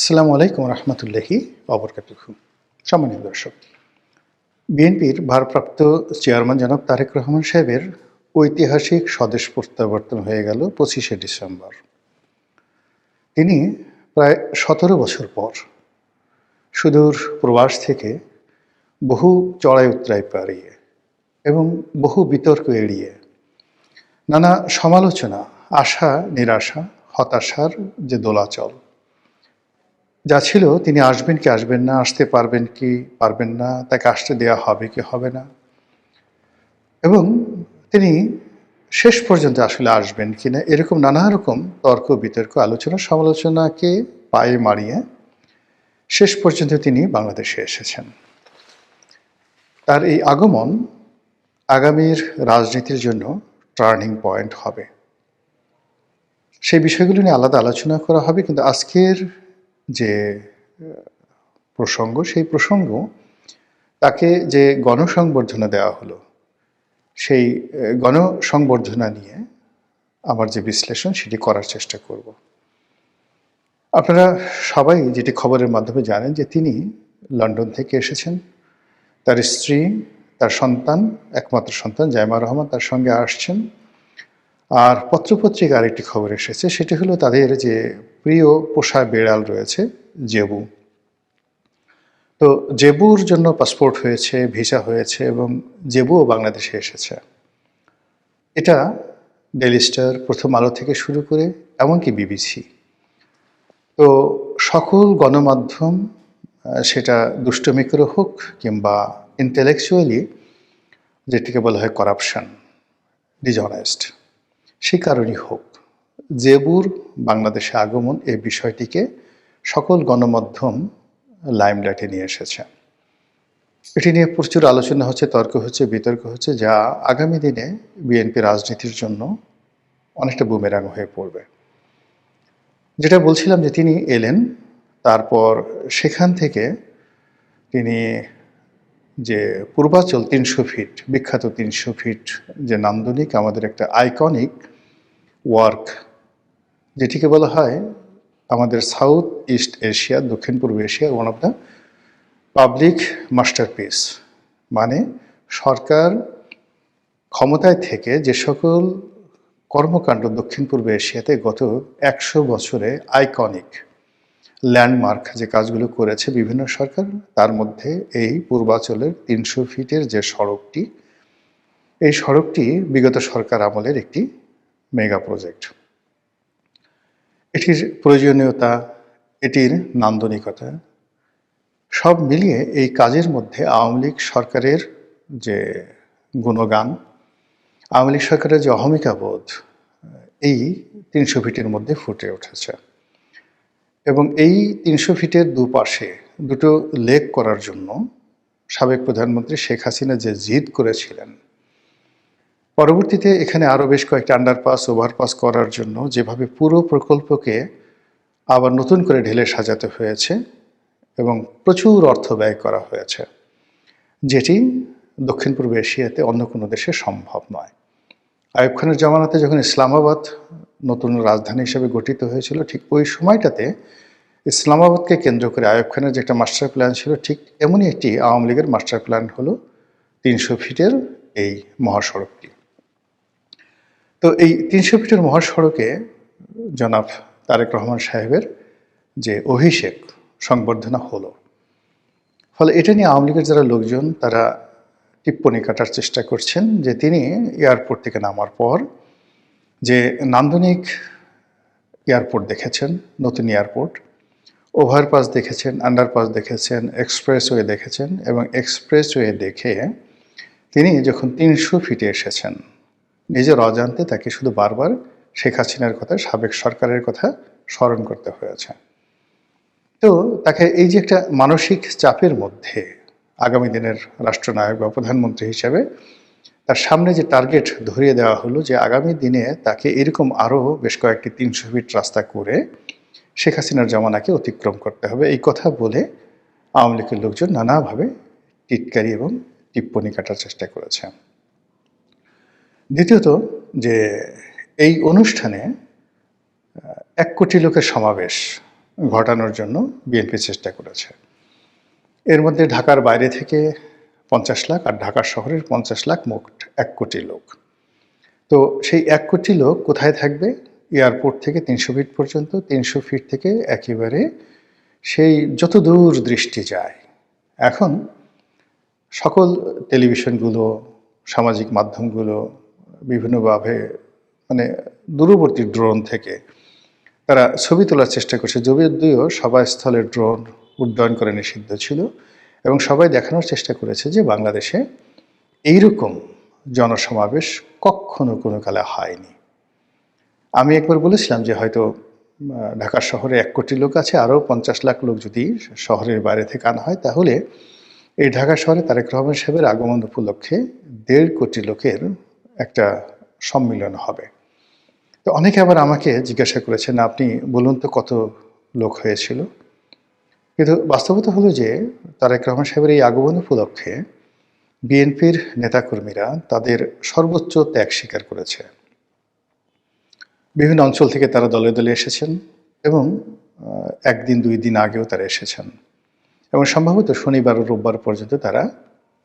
আসসালামু আলাইকুম রহমতুল্লাহি অবরকাতুহ সম্মানিত দর্শক, বিএনপির ভারপ্রাপ্ত চেয়ারম্যান জনাব তারেক রহমান সাহেবের ঐতিহাসিক স্বদেশ প্রত্যাবর্তন হয়ে গেল পঁচিশে ডিসেম্বর। তিনি প্রায় সতেরো বছর পর সুদূর প্রবাস থেকে বহু চড়াই উত্তরায় পাড়িয়ে এবং বহু বিতর্ক এড়িয়ে নানা সমালোচনা আশা নিরাশা হতাশার যে দোলাচল যা ছিল, তিনি আসবেন কি আসবেন না, আসতে পারবেন কি পারবেন না, তাকে আসতে দেওয়া হবে কি হবে না। এবং তিনি শেষ পর্যন্ত আসলে আসবেন কি না, এরকম নানা রকম তর্ক, বিতর্ক, আলোচনা, সমালোচনাকে পায়ে মারিয়ে শেষ পর্যন্ত তিনি বাংলাদেশে এসেছেন। তার এই আগমন আগামীর রাজনীতির জন্য টার্নিং পয়েন্ট হবে। সেই বিষয়গুলো নিয়ে আলাদা আলোচনা করা হবে, কিন্তু আজকের যে প্রসঙ্গ, সেই প্রসঙ্গ তাকে যে গণসংবর্ধনা দেওয়া হলো, সেই গণসংবর্ধনা নিয়ে আমার যে বিশ্লেষণ সেটি করার চেষ্টা করব। আপনারা সবাই যেটি খবরের মাধ্যমে জানেন যে তিনি লন্ডন থেকে এসেছেন। তার স্ত্রী, তার সন্তান, একমাত্র সন্তান জাইমা রহমান, তার সঙ্গে আসছেন। আর পত্রপত্রিকা আরেকটি খবর এসেছে, সেটি হলো তাদের যে প্রিয় পোষা বেড়াল রয়েছে, জেবু। তো জেবুর জন্য পাসপোর্ট হয়েছে, ভিসা হয়েছে এবং জেবুও বাংলাদেশে এসেছে। এটা ডেলি স্টার প্রথম আলো থেকে শুরু করে এমনকি বিবিসি। তো সকল গণমাধ্যম সেটা দুষ্টমি করে হোক কিংবা ইন্টেলেকচুয়ালি যেটিকে বলা হয় করাপশন ডিজনেস্ট সে কারণেই হোক, জেবুর বাংলাদেশে আগমন এই বিষয়টিকে সকল গণমাধ্যম লাইমলাইটে নিয়ে এসেছে। এটি নিয়ে প্রচুর আলোচনা হচ্ছে, তর্ক হচ্ছে, বিতর্ক হচ্ছে, যা আগামী দিনে বিএনপি রাজনীতির জন্য অনেকটা বুমেরাং হয়ে পড়বে। যেটা বলছিলাম যে তিনি এলেন, তারপর সেখান থেকে তিনি যে পূর্বাচল তিনশো ফিট, বিখ্যাত তিনশো ফিট যে নান্দনিক, আমাদের একটা আইকনিক ওয়ার্ক, যেটিকে বলা হয় আমাদের সাউথ ইস্ট এশিয়া, দক্ষিণ পূর্ব Asia one of the public masterpiece মানে সরকার ক্ষমতায় থেকে যে সকল কর্মকাণ্ড দক্ষিণ পূর্ব এশিয়াতে গত একশো বছরে আইকনিক ল্যান্ডমার্ক যে কাজগুলো করেছে বিভিন্ন সরকার, তার মধ্যে এই পূর্বাচলের তিনশো ফিটের যে সড়কটি, এই সড়কটি বিগত সরকার আমলের একটি মেগা প্রজেক্ট। এটির প্রয়োজনীয়তা, এটির নান্দনিকতা, সব মিলিয়ে এই কাজের মধ্যে আওয়ামী লীগ সরকারের যে গুণগান, আওয়ামী লীগ সরকারের যে অহমিকা বোধ, এই তিনশো ফিটের মধ্যে ফুটে উঠেছে। এবং এই তিনশো ফিটের দুপাশে দুটো লেক করার জন্য সাবেক প্রধানমন্ত্রী শেখ হাসিনা যে জিদ করেছিলেন পরবর্তীতে এখানে আরও বেশ কয়েকটা আন্ডারপাস ওভারপাস করার জন্য যেভাবে পুরো প্রকল্পকে আবার নতুন করে ঢেলে সাজাতে হয়েছে এবং প্রচুর অর্থ ব্যয় করা হয়েছে, যেটি দক্ষিণ পূর্ব এশিয়াতে অন্য কোনো দেশে সম্ভব নয়। আয়ুব খানের জামানাতে যখন ইসলামাবাদ নতুন রাজধানী হিসেবে গঠিত হয়েছিল, ঠিক ওই সময়টাতে ইসলামাবাদকে কেন্দ্র করে আয়ুব খানের যে একটা মাস্টার প্ল্যান ছিল, ঠিক এমনই একটি আওয়ামী লীগের মাস্টার প্ল্যান হলো তিনশো ফিটের এই মহাসড়কটি। তো এই তিনশো ফিটের মহাসড়কে জনাব তারেক রহমান সাহেবের যে অভিষেক সংবর্ধনা হলো, ফলে এটা নিয়ে আওয়ামী লীগের যারা লোকজন, তারা টিপ্পণী কাটার চেষ্টা করছেন যে তিনি এয়ারপোর্ট থেকে নামার পর যে নান্দনিক এয়ারপোর্ট দেখেছেন, নতুন এয়ারপোর্ট, ওভারপাস দেখেছেন, আন্ডারপাস দেখেছেন, এক্সপ্রেসওয়ে দেখেছেন এবং এক্সপ্রেসওয়ে দেখে তিনি যখন তিনশো ফিটে এসেছেন নিজের অজান্তে তাকে শুধু বারবার শেখ হাসিনার কথা, সাবেক সরকারের কথা স্মরণ করতে হয়েছে। তো তাকে এই যে একটা মানসিক চাপের মধ্যে আগামী দিনের রাষ্ট্রনায়ক বা প্রধানমন্ত্রী হিসেবে তার সামনে যে টার্গেট ধরিয়ে দেওয়া হলো যে আগামী দিনে তাকে এরকম আরও বেশ কয়েকটি তিনশো ফিট রাস্তা করে শেখ হাসিনার জমানাকে অতিক্রম করতে হবে। এই কথা বলে আওয়ামী লীগের লোকজন নানাভাবে টিটকারি এবং টিপ্পণী কাটার চেষ্টা করেছে। দ্বিতীয়ত যে এই অনুষ্ঠানে এক কোটি লোকের সমাবেশ ঘটানোর জন্য বিএনপি চেষ্টা করেছে। এর মধ্যে ঢাকার বাইরে থেকে পঞ্চাশ লাখ আর ঢাকার শহরের পঞ্চাশ লাখ মোট এক কোটি লোক। তো সেই এক কোটি লোক কোথায় থাকবে? এয়ারপোর্ট থেকে তিনশো ফিট পর্যন্ত, তিনশো ফিট থেকে একেবারে সেই যত দূর দৃষ্টি যায়। এখন সকল টেলিভিশনগুলো, সামাজিক মাধ্যমগুলো বিভিন্নভাবে মানে দূরবর্তী ড্রোন থেকে তারা ছবি তোলার চেষ্টা করছে। যদিও সভাস্থলের ড্রোন উড্ডয়ন করে নিষিদ্ধ ছিল এবং সবাই দেখানোর চেষ্টা করেছে যে বাংলাদেশে এইরকম জনসমাবেশ কখনো কোনো কালে হয়নি। আমি একবার বলেছিলাম যে হয়তো ঢাকা শহরে এক কোটি লোক আছে, আরও পঞ্চাশ লাখ লোক যদি শহরের বাইরে থেকে আনা হয়, তাহলে এই ঢাকা শহরে তারেক রহমান সাহেবের আগমন উপলক্ষে দেড় কোটি লোকের একটা সম্মিলন হবে। তো অনেকে আবার আমাকে জিজ্ঞাসা করেছেন আপনি বলুন তো কত লোক হয়েছিল? কিন্তু বাস্তবতা হলো যে, তারেক রহমান সাহেবের এই আগমন উপলক্ষে বিএনপির নেতাকর্মীরা তাদের সর্বোচ্চ ত্যাগ স্বীকার করেছে। বিভিন্ন অঞ্চল থেকে তারা দলে দলে এসেছেন এবং একদিন, দুই দিন আগেও তারা এসেছেন। এবং সম্ভবত শনিবার ও রোববার পর্যন্ত তারা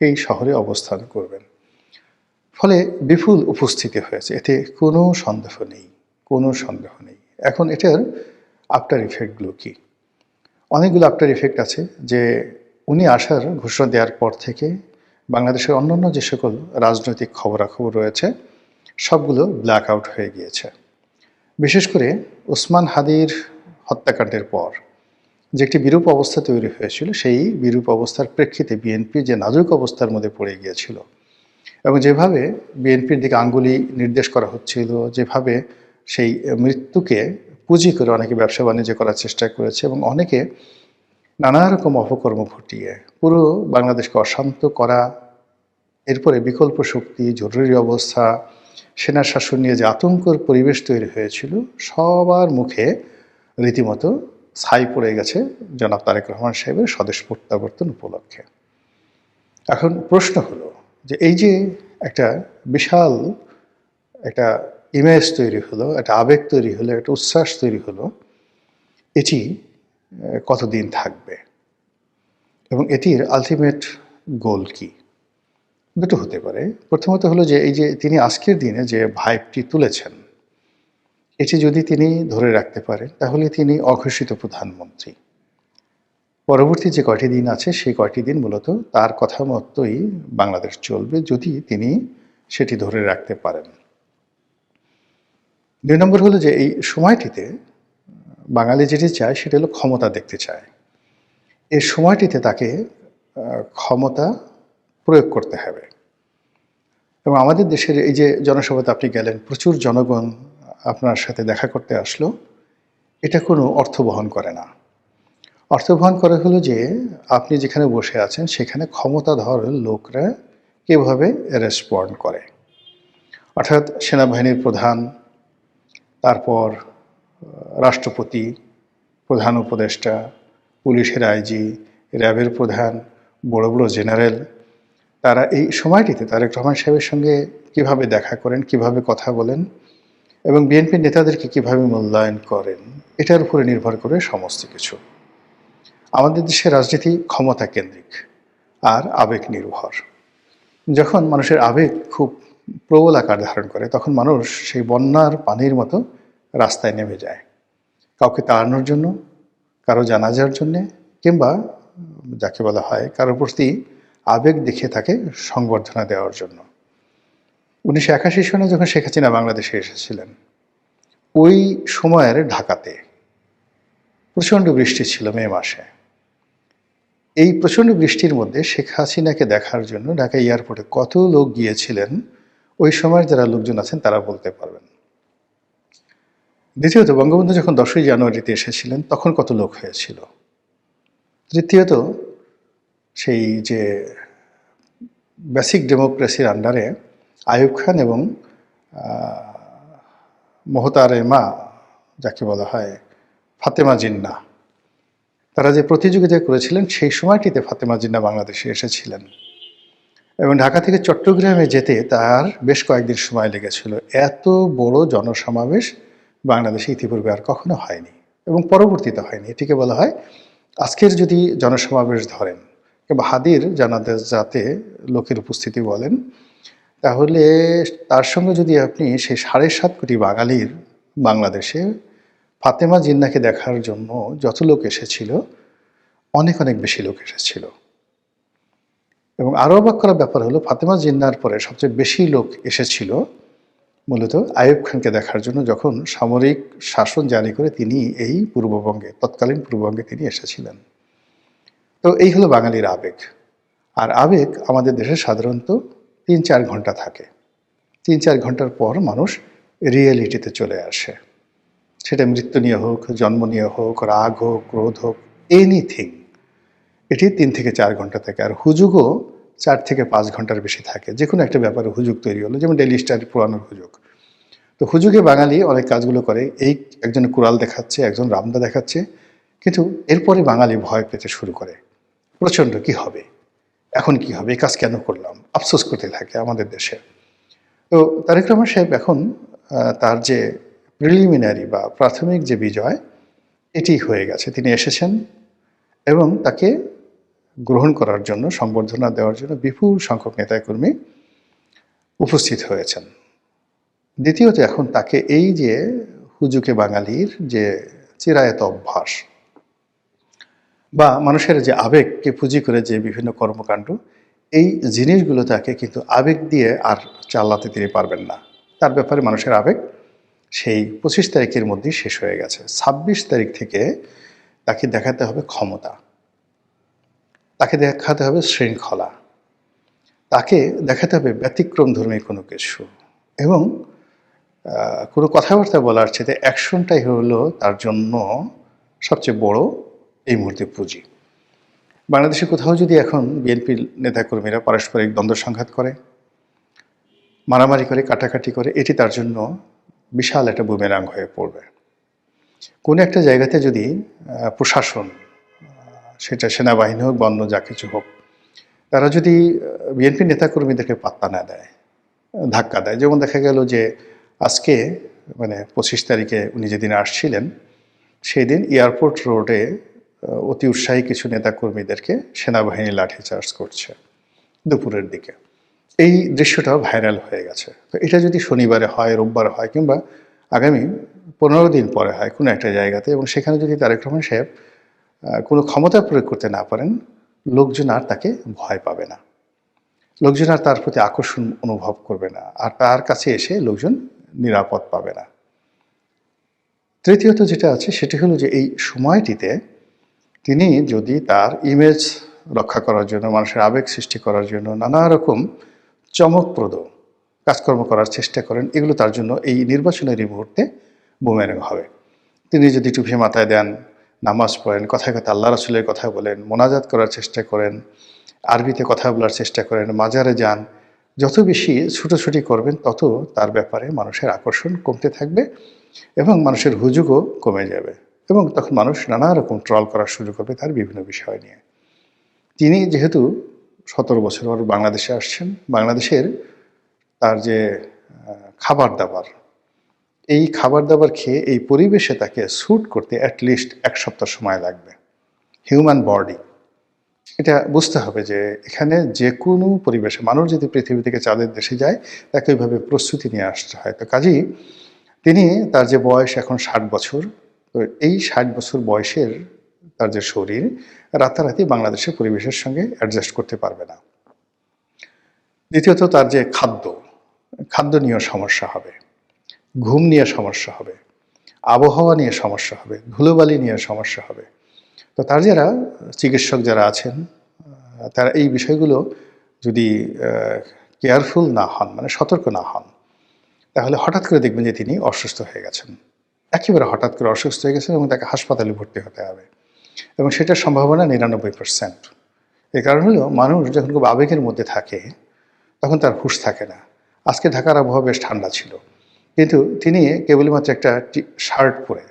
এই শহরে অবস্থান করবেন। ফলে বিপুল উপস্থিতি হয়েছে। এতে কোনো সন্দেহ নেই, কোনো সন্দেহ নেই। এখন এটার আফটার ইফেক্টগুলো কী? অনেকগুলো আফটার ইফেক্ট আছে যে উনি আসার ঘোষণা দেওয়ার পর থেকে বাংলাদেশের অন্যান্য যে সকল রাজনৈতিক খবরাখবর রয়েছে, সবগুলো ব্ল্যাক আউট হয়ে গিয়েছে। বিশেষ করে ওসমান হাদির হত্যাকাণ্ডের পর যে একটি বিরূপ অবস্থা তৈরি হয়েছিল, সেই বিরূপ অবস্থার প্রেক্ষিতে বিএনপি যে নাজুক অবস্থার মধ্যে পড়ে গিয়েছিল এবং যেভাবে বিএনপির দিকে আঙ্গুলি নির্দেশ করা হচ্ছিল, যেভাবে সেই মৃত্যুকে পুঁজি করে অনেকে ব্যবসা বাণিজ্য করার চেষ্টা করেছে এবং অনেকে নানা রকম অপকর্ম ঘটিয়ে পুরো বাংলাদেশকে অশান্ত করা, এরপরে বিকল্প শক্তি, জরুরি অবস্থা, সেনা শাসন নিয়ে যে আতঙ্কর পরিবেশ তৈরি হয়েছিল, সবার মুখে রীতিমতো ছাই পড়ে গেছে জনাব তারেক রহমান সাহেবের স্বদেশ প্রত্যাবর্তন উপলক্ষে। এখন প্রশ্ন হলো যে এই যে একটা বিশাল একটা ইমেজ তৈরি হলো, একটা আবেগ তৈরি হলো, একটা উচ্ছ্বাস তৈরি হলো, এটি কতদিন থাকবে? এবং এটির আলটিমেট গোল কি? দুটো হতে পারে। প্রথমত হলো যে এই যে তিনি আজকের দিনে যে ভাইবটি তুলেছেন, এটি যদি তিনি ধরে রাখতে পারেন, তাহলে তিনি অঘোষিত প্রধানমন্ত্রী। পরবর্তী যে কয়টি দিন আছে, সেই কয়টি দিন মূলত তার কথা মতোই বাংলাদেশ চলবে যদি তিনি সেটি ধরে রাখতে পারেন। দুই নম্বর হলো যে এই সময়টিতে বাঙালি যেটি চায় সেটা হলো ক্ষমতা দেখতে চায়। এই সময়টিতে তাকে ক্ষমতা প্রয়োগ করতে হবে। এবং আমাদের দেশের এই যে জনসভাতে আপনি গেলেন, প্রচুর জনগণ আপনার সাথে দেখা করতে আসলো, এটা কোনো অর্থ বহন করে না। অর্থ বহন করে হলো যে আপনি যেখানে বসে আছেন, সেখানে ক্ষমতাধর লোকরা কীভাবে রেসপন্ড করে? অর্থাৎ সেনাবাহিনীর প্রধান, তারপর রাষ্ট্রপতি, প্রধান উপদেষ্টা, পুলিশের আইজি, র্যাবের প্রধান, বড় বড় জেনারেল, তারা এই সময়টিতে তারেক রহমান সাহেবের সঙ্গে কীভাবে দেখা করেন, কীভাবে কথা বলেন এবং বিএনপির নেতাদেরকে কীভাবে মূল্যায়ন করেন, এটার উপরে নির্ভর করে সমস্ত কিছু। আমাদের দেশের রাজনীতি ক্ষমতা কেন্দ্রিক আর আবেগ নির্ভর। যখন মানুষের আবেগ খুব প্রবল আকার ধারণ করে, তখন মানুষ সেই বন্যার পানির মতো রাস্তায় নেমে যায়। কাউকে তাড়ানোর জন্য, কারও জানাজার জন্যে, কিংবা যাকে বলা হয় কারোর প্রতি আবেগ দেখে তাকে সংবর্ধনা দেওয়ার জন্য। উনিশশো একাশি সনে যখন শেখ হাসিনা বাংলাদেশে এসেছিলেন, ওই সময়ের ঢাকাতে প্রচণ্ড বৃষ্টি ছিল মে মাসে। এই প্রচণ্ড বৃষ্টির মধ্যে শেখ হাসিনাকে দেখার জন্য ঢাকা এয়ারপোর্টে কত লোক গিয়েছিলেন, ওই সময়ের যারা লোকজন আছেন তারা বলতে পারবেন। দ্বিতীয়ত, বঙ্গবন্ধু যখন দশই জানুয়ারিতে এসেছিলেন, তখন কত লোক হয়েছিল? তৃতীয়ত, সেই যে বেসিক ডেমোক্রেসির আন্ডারে আয়ুব খান এবং মোহতারে মা যাকে বলা হয় ফাতেমা জিন্না তারা যে প্রতিযোগিতা করেছিলেন, সেই সময়টিতে ফাতেমা জিন্না বাংলাদেশে এসেছিলেন। এবং ঢাকা থেকে চট্টগ্রামে যেতে তার বেশ কয়েকদিন সময় লেগেছিল। এত বড় জনসমাবেশ বাংলাদেশে ইতিপূর্বে আর কখনো হয়নি এবং পরবর্তীতে হয়নি। এটিকে বলা হয় আজকের যদি জনসমাবেশ ধরেন, কিংবা হাদির জানাদের যাতে লোকের উপস্থিতি বলেন, তাহলে তার সঙ্গে যদি আপনি সেই সাড়ে সাত কোটি বাঙালির বাংলাদেশে ফাতেমা জিন্নাকে দেখার জন্য যত লোক এসেছিল, অনেক অনেক বেশি লোক এসেছিল। এবং আরও অবাক করার ব্যাপার হলো, ফাতেমা জিন্নার পরে সবচেয়ে বেশি লোক এসেছিল মূলত আইয়ুব খানকে দেখার জন্য যখন সামরিক শাসন জারি করে তিনি এই পূর্ববঙ্গে, তৎকালীন পূর্ববঙ্গে তিনি এসেছিলেন। তো এই হলো বাঙালির আবেগ। আর আবেগ আমাদের দেশে সাধারণত তিন চার ঘণ্টা থাকে। তিন চার ঘণ্টার পর মানুষ রিয়েলিটিতে চলে আসে। সেটা মৃত্যু নিয়ে হোক, জন্ম নিয়ে হোক, রাগ হোক, ক্রোধ হোক এনিথিং এটি তিন থেকে চার ঘণ্টা থাকে। আর হুজুগও চার থেকে পাঁচ ঘণ্টার বেশি থাকে। যে কোনো একটা ব্যাপারে হুজুগ তৈরি হলো, যেমন ডেলি স্টার পুরানোর হুজুগ। তো হুজুগে বাঙালি অনেক কাজগুলো করে, এই একজন কুড়াল দেখাচ্ছে, একজন রামদা দেখাচ্ছে, কিন্তু এরপরে বাঙালি ভয় পেতে শুরু করে। প্রচণ্ড, কি হবে? এখন কি হবে? এই কাজ কেন করলাম? আফসোস করতে থাকে আমাদের দেশে। তো তারেক রহমান সাহেব এখন তার যে প্রিলিমিনারি বা প্রাথমিক যে বিজয়, এটি হয়ে গেছে। তিনি এসেছেন এবং তাকে গ্রহণ করার জন্য, সংবর্ধনা দেওয়ার জন্য বিপুল সংখ্যক নেতাকর্মী উপস্থিত হয়েছেন। দ্বিতীয়ত এখন তাকে এই যে হুজুকে বাঙালির যে চিরায়ত অভ্যাস বা মানুষের যে আবেগকে পুঁজি করে যে বিভিন্ন কর্মকাণ্ড, এই জিনিসগুলো তাকে কিন্তু আবেগ দিয়ে আর চালাতে তিনি পারবেন না। তার ব্যাপারে মানুষের আবেগ সেই পঁচিশ তারিখের মধ্যেই শেষ হয়ে গেছে। ছাব্বিশ তারিখ থেকে তাকে দেখাতে হবে ক্ষমতা। তাকে দেখাতে হবে শৃঙ্খলা। তাকে দেখাতে হবে ব্যতিক্রম ধর্মী কোনো কিছু। এবং কোনো কথাবার্তা বলার চেয়ে অ্যাকশনটাই হলো তার জন্য সবচেয়ে বড় এই মুহূর্তে পুঁজি। বাংলাদেশে কোথাও যদি এখন বিএনপির নেতাকর্মীরা পারস্পরিক দ্বন্দ্ব সংঘাত করে, মারামারি করে, কাটাকাটি করে, এটি তার জন্য বিশাল একটা বুমেরাং হয়ে পড়বে। কোনো একটা জায়গাতে যদি প্রশাসন সেটা সেনাবাহিনী হোক বা অন্য যা কিছু হোক, তারা যদি বিএনপি নেতাকর্মীদেরকে পাত্তা না দেয়, ধাক্কা দেয়, যেমন দেখা গেল যে আজকে মানে পঁচিশ তারিখে উনি যেদিন আসছিলেন সেই দিন এয়ারপোর্ট রোডে অতি উৎসাহী কিছু নেতাকর্মীদেরকে সেনাবাহিনী লাঠিচার্জ করছে, দুপুরের দিকে। এই দৃশ্যটাও ভাইরাল হয়ে গেছে। তো এটা যদি শনিবারে হয়, রোববার হয় কিংবা আগামী পনেরো দিন পরে হয় কোনো একটা জায়গাতে এবং সেখানে যদি তারেক রহমান সাহেব কোনো ক্ষমতা প্রয়োগ করতে না পারেন, লোকজন আর তাকে ভয় পাবে না। লোকজন আর তার প্রতি আকর্ষণ অনুভব করবে না। আর তার কাছে এসে লোকজন নিরাপদ পাবে না। তৃতীয়ত যেটা আছে সেটি হলো যে এই সময়টিতে তিনি যদি তার ইমেজ রক্ষা করার জন্য, মানুষের আবেগ সৃষ্টি করার জন্য নানা রকম চমকপ্রদ কাজকর্ম করার চেষ্টা করেন। এগুলো তার জন্য এই নির্বাচনের এই মুহূর্তে বোমেরাং হবে। তিনি যদি টুপি মাথায় দেন, নামাজ পড়েন, কথায় কথা আল্লাহ রসুলের কথা বলেন, মোনাজাত করার চেষ্টা করেন, আরবিতে কথা বলার চেষ্টা করেন, মাজারে যান, যত বেশি ছুটোছুটি করবেন তত তার ব্যাপারে মানুষের আকর্ষণ কমতে থাকবে এবং মানুষের হুজুগও কমে যাবে এবং তখন মানুষ নানা রকম ট্রল করার সুযোগ হবে তার বিভিন্ন বিষয় নিয়ে। তিনি যেহেতু সতেরো বছর পর বাংলাদেশে আসছেন। বাংলাদেশের তার যে খাবার দাবার, এই খাবার দাবার খেয়ে এই পরিবেশে তাকে স্যুট করতে অ্যাটলিস্ট এক সপ্তাহ সময় লাগবে। হিউম্যান বডি এটা বুঝতে হবে যে, এখানে যে কোনো পরিবেশে মানুষ যদি পৃথিবী থেকে চাঁদের দেশে যায়, তাকে ওইভাবে প্রস্তুতি নিয়ে আসতে হয়। তো কাজেই তিনি তার যে বয়স এখন ষাট বছর, তো এই ষাট বছর বয়সের তার যে শরীর, রাতারাতি বাংলাদেশের পরিবেশের সঙ্গে অ্যাডজাস্ট করতে পারবে না। দ্বিতীয়ত তার যে খাদ্য খাদ্য নিয়ে সমস্যা হবে, ঘুম নিয়ে সমস্যা হবে, আবহাওয়া নিয়ে সমস্যা হবে, ধুলোবালি নিয়ে সমস্যা হবে। তো তার যারা চিকিৎসক যারা আছেন তারা এই বিষয়গুলো যদি কেয়ারফুল না হন মানে সতর্ক না হন, তাহলে হঠাৎ করে দেখবেন যে তিনি অসুস্থ হয়ে গেছেন। একেবারে হঠাৎ করে অসুস্থ হয়ে গেছেন এবং তাকে হাসপাতালে ভর্তি হতে হবে। এবং সেটার সম্ভাবনা নিরানব্বই পার্সেন্ট এর কারণ হলো মানুষ যখন খুব আবেগের মধ্যে থাকে, তখন তার হুঁশ থাকে না। আজকে ঢাকার আবহাওয়া বেশ ঠান্ডা ছিল। কিন্তু তিনি কেবলমাত্র একটা শার্ট পরে,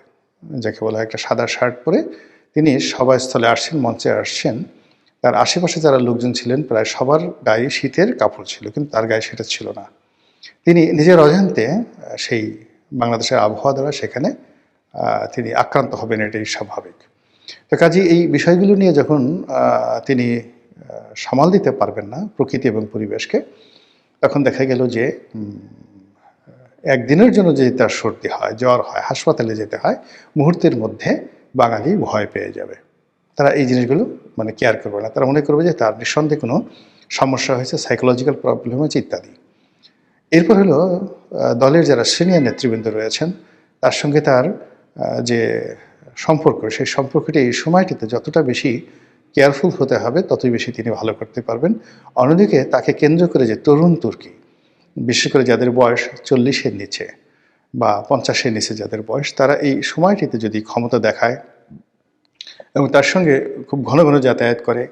যাকে বলা হয় একটা সাদা শার্ট পরে তিনি সভাস্থলে আসছেন, মঞ্চে আসছেন। তার আশেপাশে যারা লোকজন ছিলেন, প্রায় সবার গায়ে শীতের কাপড় ছিল, কিন্তু তার গায়ে সেটা ছিল না। তিনি নিজের অজান্তে সেই বাংলাদেশের আবহাওয়া দ্বারা সেখানে তিনি আক্রান্ত হবেন, এটাই স্বাভাবিক। তো কাজে এই বিষয়গুলো নিয়ে যখন তিনি সামাল দিতে পারবেন না প্রকৃতি এবং পরিবেশকে, তখন দেখা গেল যে একদিনের জন্য যদি তার সর্দি হয়, জ্বর হয়, হাসপাতালে যেতে হয়, মুহূর্তের মধ্যে বাঙালি ভয় পেয়ে যাবে। তারা এই জিনিসগুলো মানে কেয়ার করবে না। তারা মনে করবে যে তার নিঃসন্দেহে কোনো সমস্যা হয়েছে সাইকোলজিক্যাল প্রবলেম হয়েছে ইত্যাদি। এরপর হলো দলের যারা সিনিয়র নেতৃবৃন্দ রয়েছেন, তার সঙ্গে তার যে সম্পর্ক, সেই সম্পর্কটি এই সময়টিতে যতটা বেশি কেয়ারফুল হতে হবে, ততই বেশি তিনি ভালো করতে পারবেন। অন্যদিকে তাকে কেন্দ্র করে যে তরুণ তুর্কি, বিশেষ করে যাদের বয়স চল্লিশের নিচে বা পঞ্চাশের নিচে যাদের বয়স, তারা এই সময়টিতে যদি ক্ষমতা দেখায় এবং তার সঙ্গে খুব ঘন ঘন যাতায়াত করে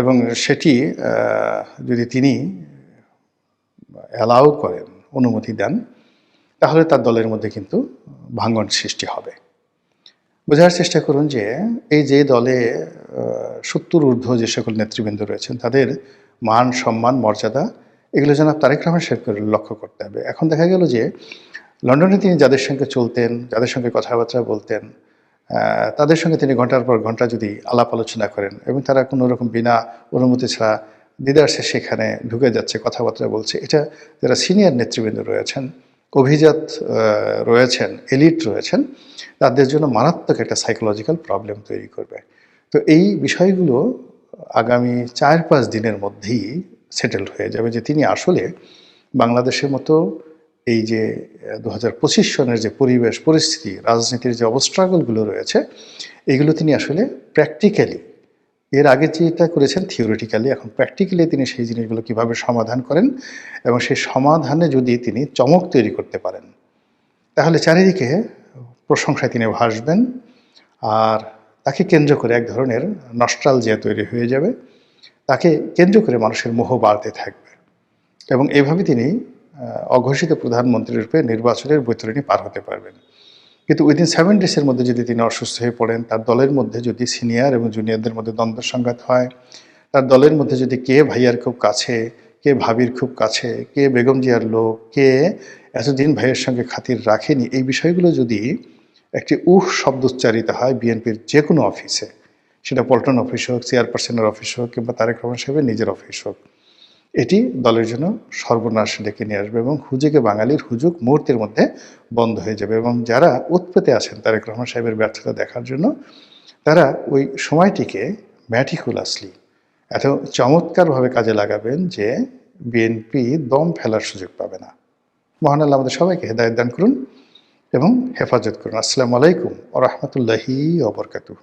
এবং সেটি যদি তিনি অ্যালাউ করেন, অনুমতি দেন, তাহলে তার দলের মধ্যে কিন্তু ভাঙ্গন সৃষ্টি হবে। বোঝার চেষ্টা করুন যে এই যে দলে সত্তর ঊর্ধ্ব যে সকল নেতৃবৃন্দ রয়েছেন, তাদের মান, সম্মান, মর্যাদা, এগুলো যেন তারেক রহমান সাহেবকে লক্ষ্য করতে হবে। এখন দেখা গেল যে লন্ডনে তিনি যাদের সঙ্গে চলতেন, যাদের সঙ্গে কথাবার্তা বলতেন তাদের সঙ্গে তিনি ঘণ্টার পর ঘণ্টা যদি আলাপ আলোচনা করেন এবং তারা কোনো রকম বিনা অনুমতি ছাড়া দিদার্সে সেখানে ঢুকে যাচ্ছে, কথাবার্তা বলছে, এটা যারা সিনিয়র নেতৃবৃন্দ রয়েছেন অভিজাত রয়েছেন, এলিট রয়েছেন, তাদের জন্য মারাত্মক একটা সাইকোলজিক্যাল প্রবলেম তৈরি করবে। তো এই বিষয়গুলো আগামী চার পাঁচ দিনের মধ্যেই সেটেল হয়ে যাবে যে তিনি আসলে বাংলাদেশের মতো এই যে দু হাজার পঁচিশ সনের যে পরিবেশ, পরিস্থিতি, রাজনীতির যে অবস্ট্রাগলগুলো রয়েছে, এগুলো তিনি আসলে প্র্যাকটিক্যালি এর আগে যেটা করেছেন থিওরিটিক্যালি এখন প্র্যাকটিক্যালি তিনি সেই জিনিসগুলো কীভাবে সমাধান করেন এবং সেই সমাধানে যদি তিনি চমক তৈরি করতে পারেন, তাহলে চারিদিকে প্রশংসায় তিনি ভাসবেন আর তাকে কেন্দ্র করে এক ধরনের নস্ট্রালজিয়া তৈরি হয়ে যাবে, তাকে কেন্দ্র করে মানুষের মোহ বাড়তে থাকবে এবং এভাবে তিনি অঘোষিত প্রধানমন্ত্রী রূপে নির্বাচনের বৈতরণী পার হতে পারবেন। কিন্তু উইদিন সেভেন ডেজের মধ্যে যদি তিনি অসুস্থ হয়ে পড়েন, তার দলের মধ্যে যদি সিনিয়র এবং জুনিয়রদের মধ্যে দ্বন্দ্ব সংঘাত হয়, তার দলের মধ্যে যদি কে ভাইয়ার খুব কাছে, কে ভাবির খুব কাছে, কে বেগম জিয়ার লোক, কে এতদিন ভাইয়ের সঙ্গে খাতির রাখেনি, এই বিষয়গুলো যদি একটি উহ শব্দ উচ্চারিত হয় বিএনপির যে কোনো অফিসে সেটা পল্টন অফিস হোক চেয়ারপারসনের অফিস হোক কিংবা তারেক রহমান সাহেবের নিজের অফিস হোক এটি দলের জন্য সর্বনাশ ডেকে নিয়ে আসবে এবং হুজুকে বাঙালির হুজুক মুহূর্তের মধ্যে বন্ধ হয়ে যাবে এবং যারা উৎপেতে আছেন তারেক রহমান সাহেবের ব্যর্থতা দেখার জন্য, তারা ওই সময়টিকে ম্যাটিকুলাসলি এত চমৎকারভাবে কাজে লাগাবেন যে বিএনপি দম ফেলার সুযোগ পাবে না। মহান আল্লাহ আমাদের সবাইকে হেদায়ত দান করুন এবং হেফাজত করুন। আসসালামু আলাইকুম ও রহমতুল্লাহি ওবরকাতুহ